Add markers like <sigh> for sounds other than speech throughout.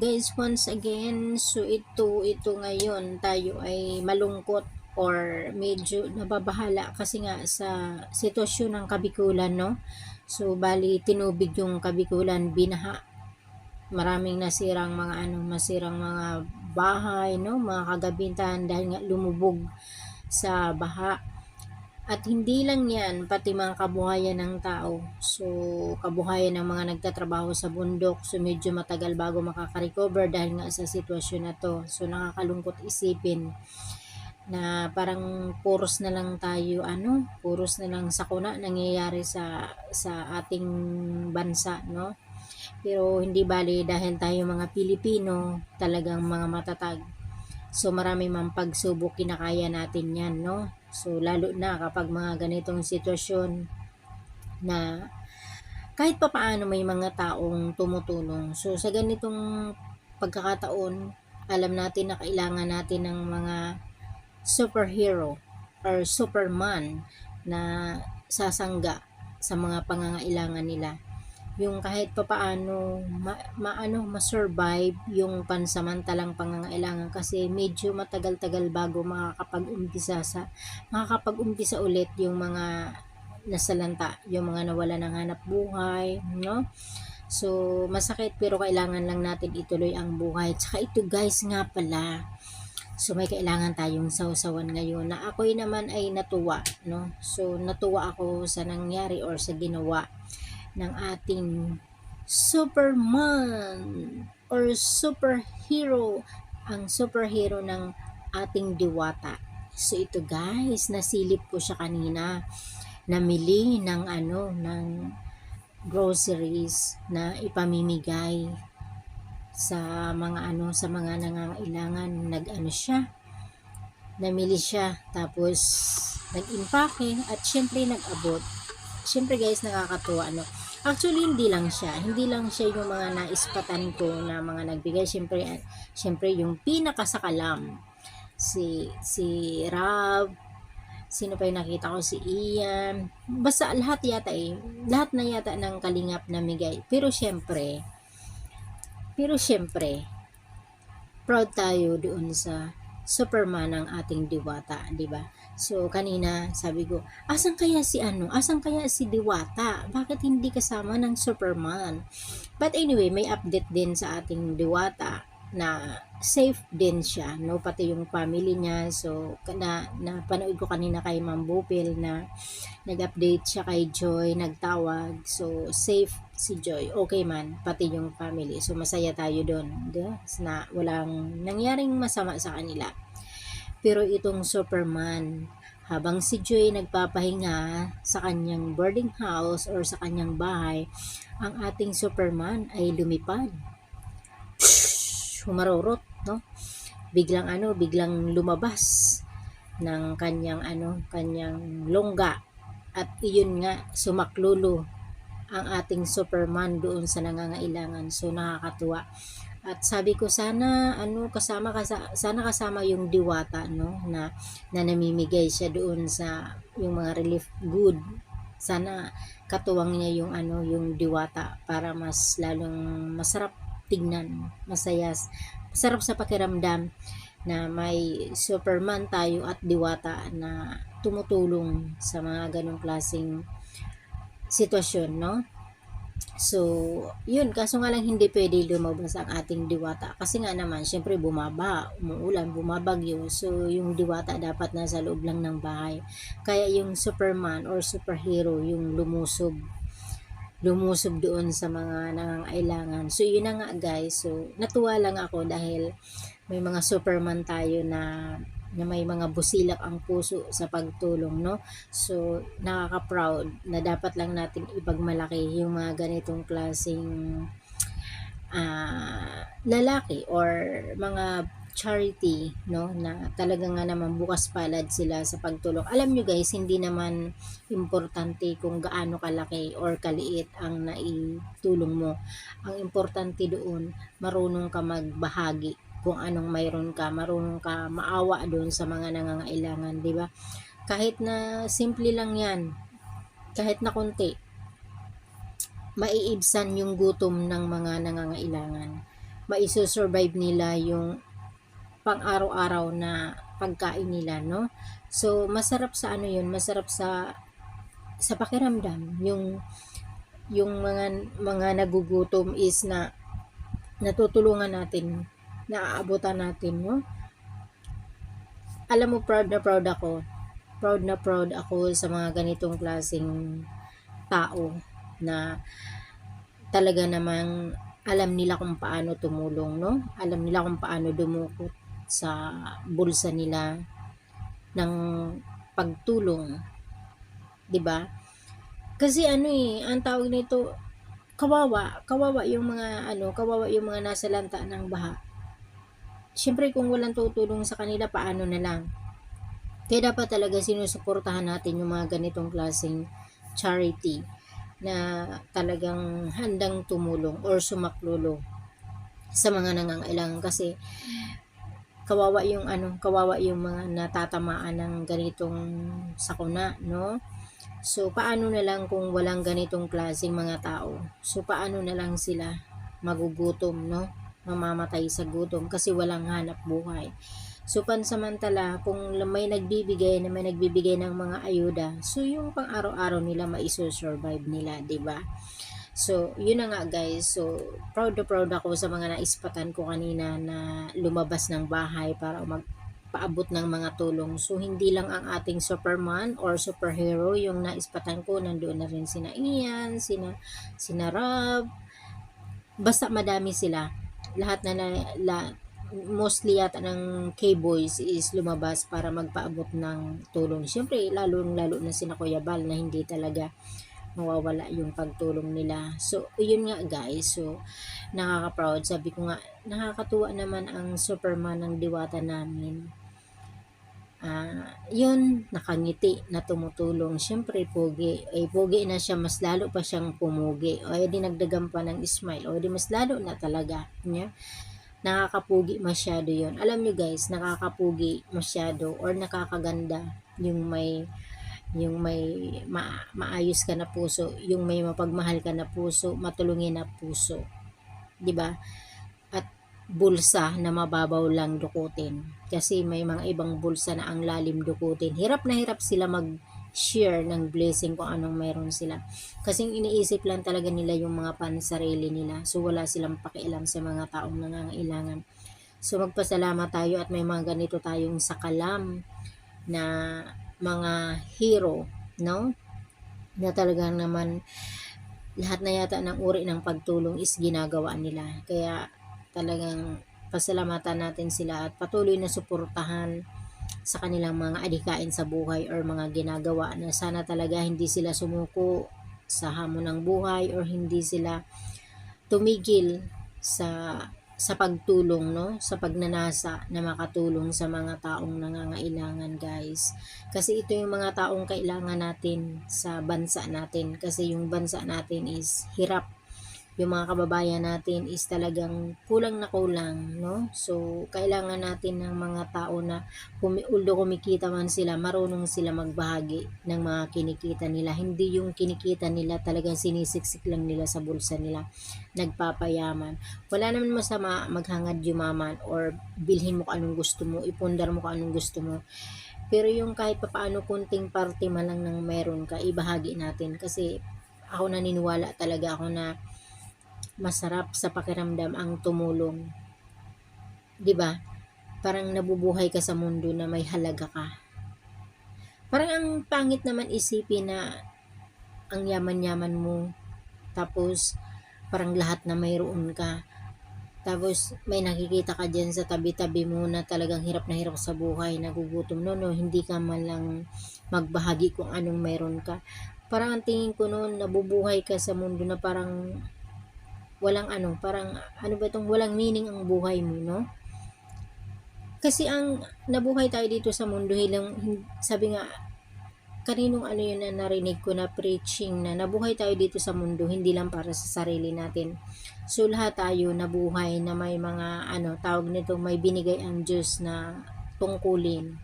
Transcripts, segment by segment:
guys, once again, so ito, ito ngayon, tayo ay malungkot or medyo nababahala kasi nga sa sitwasyon ng kabikulan, no? So, bali, tinubig yung kabikulan, binaha. Maraming nasirang mga ano, masirang mga bahay, no? Mga kagabintahan dahil nga lumubog sa baha. At hindi lang yan, pati mga kabuhayan ng tao. So, kabuhayan ng mga nagtatrabaho sa bundok. So, medyo matagal bago makaka-recover dahil nga sa sitwasyon na to. So, nakakalungkot isipin na parang puros na lang tayo, ano, puros na lang sakuna nangyayari sa, sa ating bansa, no? Pero hindi bali dahil tayo mga Pilipino, talagang mga matatag. So marami mang pagsubok kinakaya natin yan, no? So lalo na kapag mga ganitong sitwasyon na kahit pa paano may mga taong tumutulong. So sa ganitong pagkakataon, alam natin na kailangan natin ng mga superhero or superman na sasangga sa mga pangangailangan nila yung kahit papaano ma, maano ma-survive yung pansamantalang pangangailangan kasi medyo matagal-tagal bago makakapag-umpisa sa makakapag-umpisa ulit yung mga nasalanta, yung mga nawala ng hanap buhay, no? So, masakit pero kailangan lang natin ituloy ang buhay. Tsaka ito guys nga pala, So may kailangan tayong sausawan ngayon na ako'y naman ay natuwa, no? So natuwa ako sa nangyari or sa ginawa ng ating Superman or superhero, ang superhero ng ating diwata. So ito guys, nasilip ko siya kanina. Namili ng ano, ng groceries na ipamimigay sa mga ano sa mga nangangailangan nag-ano siya namili siya tapos nag-impake at syempre nag-abot syempre guys nakakatuwa ano? Actually hindi lang siya. Hindi lang siya yung mga naispatan ko na mga nagbigay. Syempre syempre yung pinakasakalam si si Rab sino pa yung nakita ko? Si Ian. Basta lahat yata eh. Lahat na yata ng kalingap na migay. Pero syempre pero syempre, proud tayo doon sa Superman ng ating diwata, di ba? So, kanina sabi ko, asan kaya si ano? Asan kaya si Diwata? Bakit hindi kasama ng Superman? But anyway, may update din sa ating Diwata na safe din siya, no? Pati yung family niya. So, na, na panood ko kanina kay Ma'am Bupil na nag-update siya kay Joy, nagtawag. So, safe si Joy. Okay man, pati yung family. So, masaya tayo doon. Na walang nangyaring masama sa kanila. Pero itong Superman, habang si Joy nagpapahinga sa kanyang boarding house or sa kanyang bahay, ang ating Superman ay lumipad humarurot, no? Biglang ano, biglang lumabas ng kanyang ano, kanyang longga at iyon nga sumaklulo ang ating Superman doon sa nangangailangan. So nakakatuwa. At sabi ko sana ano kasama kasa, sana kasama yung diwata no na na namimigay siya doon sa yung mga relief good. Sana katuwang niya yung ano yung diwata para mas lalong masarap tignan, masaya, masarap sa pakiramdam na may Superman tayo at diwata na tumutulong sa mga ganong klaseng sitwasyon, no? So, yun, kaso nga lang hindi pwede lumabas ang ating diwata. Kasi nga naman, syempre bumaba, umuulan, bumabagyo. So, yung diwata dapat nasa loob lang ng bahay. Kaya yung Superman or superhero, yung lumusob lumusob doon sa mga nangangailangan. So, yun na nga guys. So, natuwa lang ako dahil may mga superman tayo na na may mga busilak ang puso sa pagtulong, no? So, nakaka-proud na dapat lang natin ipagmalaki yung mga ganitong klaseng uh, lalaki or mga charity no na talaga nga naman bukas palad sila sa pagtulong. Alam nyo guys, hindi naman importante kung gaano kalaki or kaliit ang naitulong mo. Ang importante doon, marunong ka magbahagi kung anong mayroon ka, marunong ka maawa doon sa mga nangangailangan, di ba? Kahit na simple lang 'yan. Kahit na konti. Maiibsan yung gutom ng mga nangangailangan maisosurvive nila yung pang-araw-araw na pagkain nila, no? So, masarap sa ano yun, masarap sa sa pakiramdam yung yung mga mga nagugutom is na natutulungan natin, naaabutan natin, no? Alam mo, proud na proud ako. Proud na proud ako sa mga ganitong klaseng tao na talaga namang alam nila kung paano tumulong, no? Alam nila kung paano dumukot sa bulsa nila ng pagtulong. 'Di ba? Kasi ano eh, ang tawag nito, kawawa, kawawa yung mga ano, kawawa yung mga nasa lanta ng baha. Siyempre kung walang tutulong sa kanila, paano na lang? Kaya dapat talaga sinusuportahan natin yung mga ganitong klaseng charity na talagang handang tumulong or sumaklolo sa mga nangangailangan kasi kawawa yung ano, kawawa yung mga natatamaan ng ganitong sakuna, no? So, paano na lang kung walang ganitong klaseng mga tao? So, paano na lang sila magugutom, no? Mamamatay sa gutom kasi walang hanap buhay. So, pansamantala, kung may nagbibigay na may nagbibigay ng mga ayuda, so yung pang araw-araw nila maisosurvive nila, 'di ba? So, yun na nga guys. So, proud na proud ako sa mga naispatan ko kanina na lumabas ng bahay para magpaabot ng mga tulong. So, hindi lang ang ating Superman or superhero yung naispatan ko. Nandoon na rin sina Ian, sina, sina Rob. Basta madami sila. Lahat na, na la, mostly yata ng K-boys is lumabas para magpaabot ng tulong. Siyempre, lalo-lalo na sina Kuya Bal na hindi talaga mawawala yung pagtulong nila. So, yun nga guys. So, nakaka-proud. Sabi ko nga, nakakatuwa naman ang Superman ng diwata namin. Ah, yun, nakangiti na tumutulong. Siyempre, pogi. Eh, pogi na siya, mas lalo pa siyang pumugi. O, edi nagdagan pa ng smile. O, edi mas lalo na talaga. Niya? Nakakapugi masyado yon Alam nyo guys, nakakapugi masyado or nakakaganda yung may yung may ma- maayos ka na puso, yung may mapagmahal ka na puso, matulungin na puso. 'Di ba? Bulsa na mababaw lang dukutin. Kasi may mga ibang bulsa na ang lalim dukutin. Hirap na hirap sila mag share ng blessing kung anong meron sila. Kasi iniisip lang talaga nila yung mga pansarili nila. So wala silang pakialam sa mga taong nangangailangan. So magpasalamat tayo at may mga ganito tayong sakalam na mga hero, no? Na talagang naman lahat na yata ng uri ng pagtulong is ginagawa nila. Kaya talagang pasalamatan natin sila at patuloy na suportahan sa kanilang mga adikain sa buhay or mga ginagawa na sana talaga hindi sila sumuko sa hamon ng buhay or hindi sila tumigil sa sa pagtulong no? Sa pagnanasa na makatulong sa mga taong nangangailangan guys. Kasi ito yung mga taong kailangan natin sa bansa natin. Kasi yung bansa natin is hirap yung mga kababayan natin is talagang kulang na kulang, no? So, kailangan natin ng mga tao na kumi, although kumikita man sila, marunong sila magbahagi ng mga kinikita nila. Hindi yung kinikita nila talagang sinisiksik lang nila sa bulsa nila, nagpapayaman. Wala naman masama maghangad yumaman or bilhin mo kung anong gusto mo, ipundar mo kung anong gusto mo. Pero yung kahit papaano kunting parte man lang ng meron ka, ibahagi natin. Kasi ako naniniwala talaga ako na masarap sa pakiramdam ang tumulong. 'Di ba? Parang nabubuhay ka sa mundo na may halaga ka. Parang ang pangit naman isipin na ang yaman-yaman mo tapos parang lahat na mayroon ka. Tapos may nakikita ka dyan sa tabi-tabi mo na talagang hirap na hirap sa buhay, nagugutom. No, no, hindi ka man lang magbahagi kung anong mayroon ka. Parang ang tingin ko noon, nabubuhay ka sa mundo na parang walang ano, parang ano ba itong walang meaning ang buhay mo, no? Kasi ang nabuhay tayo dito sa mundo, hilang, sabi nga, kaninong ano yun na narinig ko na preaching na nabuhay tayo dito sa mundo, hindi lang para sa sarili natin. So lahat tayo nabuhay na may mga ano, tawag nito, may binigay ang Diyos na tungkulin.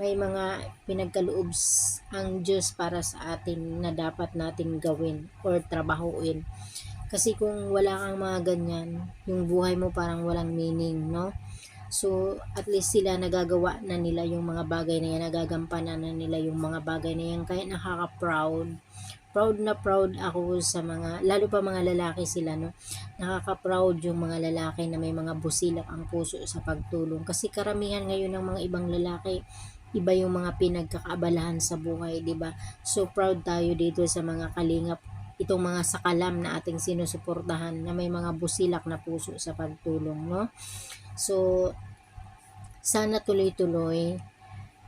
May mga pinagkaloob ang Diyos para sa atin na dapat natin gawin or trabahuin. Kasi kung wala kang mga ganyan, yung buhay mo parang walang meaning, no? So, at least sila nagagawa na nila yung mga bagay na yan, nagagampanan na nila yung mga bagay na yan, kaya nakaka-proud. Proud na proud ako sa mga, lalo pa mga lalaki sila, no? Nakaka-proud yung mga lalaki na may mga busilak ang puso sa pagtulong. Kasi karamihan ngayon ng mga ibang lalaki, iba yung mga pinagkakaabalahan sa buhay, di ba? So, proud tayo dito sa mga kalingap itong mga sakalam na ating sinusuportahan na may mga busilak na puso sa pagtulong, no? So, sana tuloy-tuloy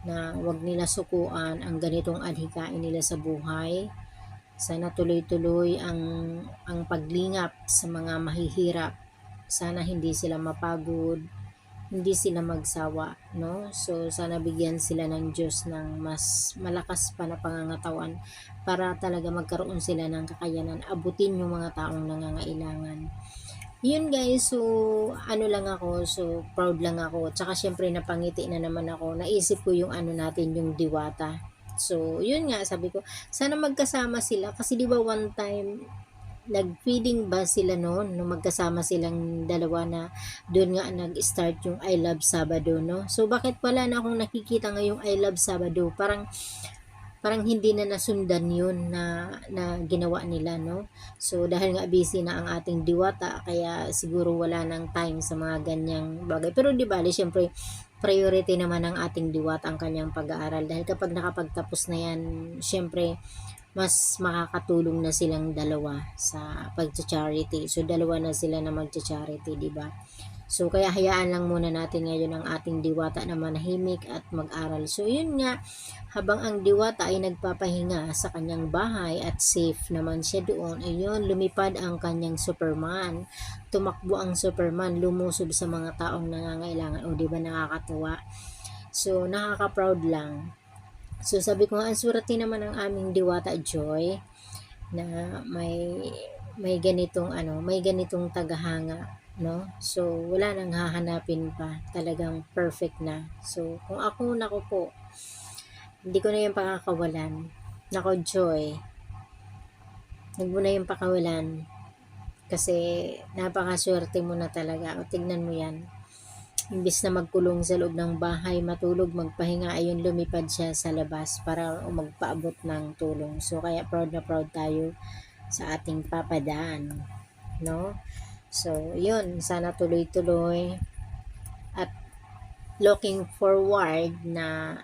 na wag nila sukuan ang ganitong adhikain nila sa buhay. Sana tuloy-tuloy ang ang paglingap sa mga mahihirap. Sana hindi sila mapagod, hindi sila magsawa, no? So sana bigyan sila ng Diyos ng mas malakas pa na pangangatawan para talaga magkaroon sila ng kakayanan abutin yung mga taong nangangailangan. Yun guys, so ano lang ako, so proud lang ako. Tsaka syempre napangiti na naman ako. Naisip ko yung ano natin, yung diwata. So, yun nga, sabi ko, sana magkasama sila. Kasi di ba one time, nag-feeding ba sila noon nung magkasama silang dalawa na doon nga nag-start yung I Love Sabado, no? So, bakit wala na akong nakikita ngayong I Love Sabado? Parang, parang hindi na nasundan yun na, na ginawa nila, no? So, dahil nga busy na ang ating diwata, kaya siguro wala nang time sa mga ganyang bagay. Pero di bali, syempre, priority naman ng ating diwata ang kanyang pag-aaral. Dahil kapag nakapagtapos na yan, syempre, mas makakatulong na silang dalawa sa pag-charity. So, dalawa na sila na mag-charity, di ba? So, kaya hayaan lang muna natin ngayon ang ating diwata na manahimik at mag-aral. So, yun nga, habang ang diwata ay nagpapahinga sa kanyang bahay at safe naman siya doon, ayun, lumipad ang kanyang Superman. Tumakbo ang Superman, lumusob sa mga taong nangangailangan. O, di ba nakakatuwa? So, nakaka-proud lang. So sabi ko nga, ang swerte naman ng aming Diwata Joy na may may ganitong ano, may ganitong tagahanga, no? So wala nang hahanapin pa, talagang perfect na. So kung ako nako po, hindi ko na yung pakakawalan. Nako Joy, huwag na yung pakawalan kasi napakaswerte mo na talaga. O tignan mo yan Imbis na magkulong sa loob ng bahay, matulog, magpahinga, ayun lumipad siya sa labas para magpaabot ng tulong. So kaya proud na proud tayo sa ating papadaan. No? So, yun, sana tuloy-tuloy at looking forward na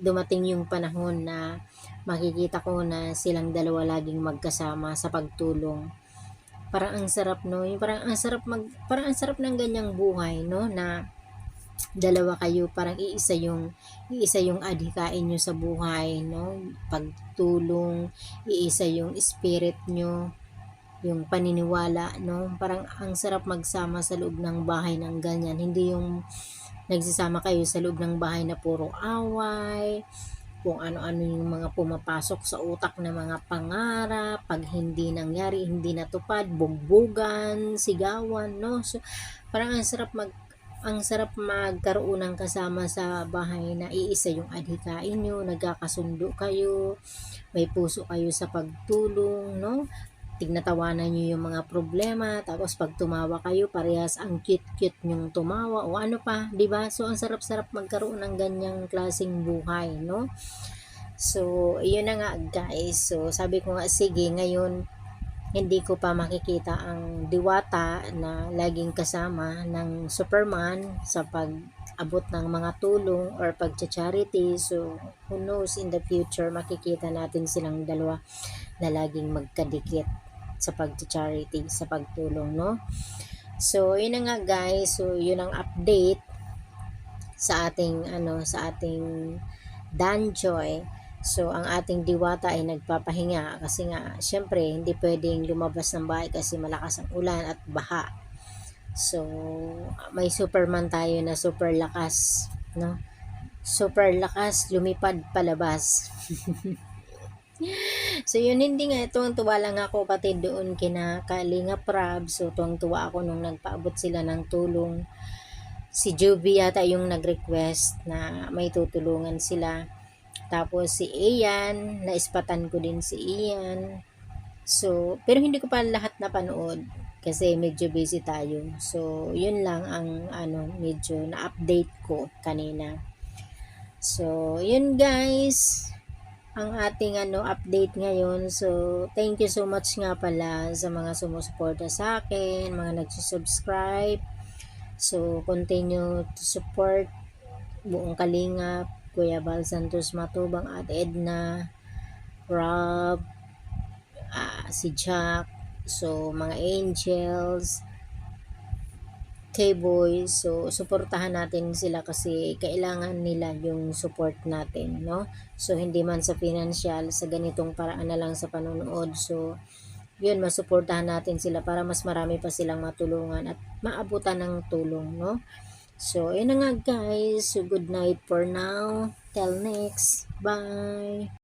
dumating yung panahon na makikita ko na silang dalawa laging magkasama sa pagtulong parang ang sarap no? Yung parang ang sarap mag parang ang sarap ng ganyang buhay no? Na dalawa kayo parang iisa yung iisa yung adhikain nyo sa buhay no? Pagtulong iisa yung spirit nyo yung paniniwala no? Parang ang sarap magsama sa loob ng bahay ng ganyan. Hindi yung nagsasama kayo sa loob ng bahay na puro away kung ano-ano yung mga pumapasok sa utak ng mga pangarap, pag hindi nangyari, hindi natupad, bugbugan, sigawan, no? So, parang ang sarap mag ang sarap magkaroon ng kasama sa bahay na iisa yung adhikain nyo, nagkakasundo kayo, may puso kayo sa pagtulong, no? Tignatawanan nyo yung mga problema, tapos pag tumawa kayo, parehas ang cute-cute nyong tumawa, o ano pa, ba So, ang sarap-sarap magkaroon ng ganyang klaseng buhay, no? So, yun na nga guys. So, sabi ko nga, sige, ngayon, hindi ko pa makikita ang diwata na laging kasama ng Superman sa pag-abot ng mga tulong or pag-charity. So, who knows, in the future, makikita natin silang dalawa na laging magkadikit sa pag-charity, sa pagtulong, no? So, yun na nga guys. So, yun ang update sa ating, ano, sa ating Danjoy. So, ang ating diwata ay nagpapahinga kasi nga, syempre, hindi pwedeng lumabas ng bahay kasi malakas ang ulan at baha. So, may Superman tayo na super lakas, no? Super lakas, lumipad palabas. <laughs> so yun hindi nga tuwang tuwa lang ako pati doon kina Kalinga Prab. So tuwang tuwa ako nung nagpaabot sila ng tulong. Si Joby yata yung nag-request na may tutulungan sila. Tapos si Ian naispatan ko din si Ian. So, pero hindi ko pa lahat napanood kasi medyo busy tayo. So, yun lang ang ano, medyo na-update ko kanina. So, yun guys, ang ating ano update ngayon. So, thank you so much nga pala sa mga sumusuporta sa akin, mga nagsusubscribe. So, continue to support buong Kalingap, Kuya Val Santos Matubang at Edna, Rob, ah, si Jack, so mga angels, K-Boys, so suportahan natin sila kasi kailangan nila yung support natin, no? So hindi man sa financial, sa ganitong paraan na lang sa panonood. So yun, masuportahan natin sila para mas marami pa silang matulungan at maabutan ng tulong, no? So, yun na nga guys. So, good night for now. Till next. Bye.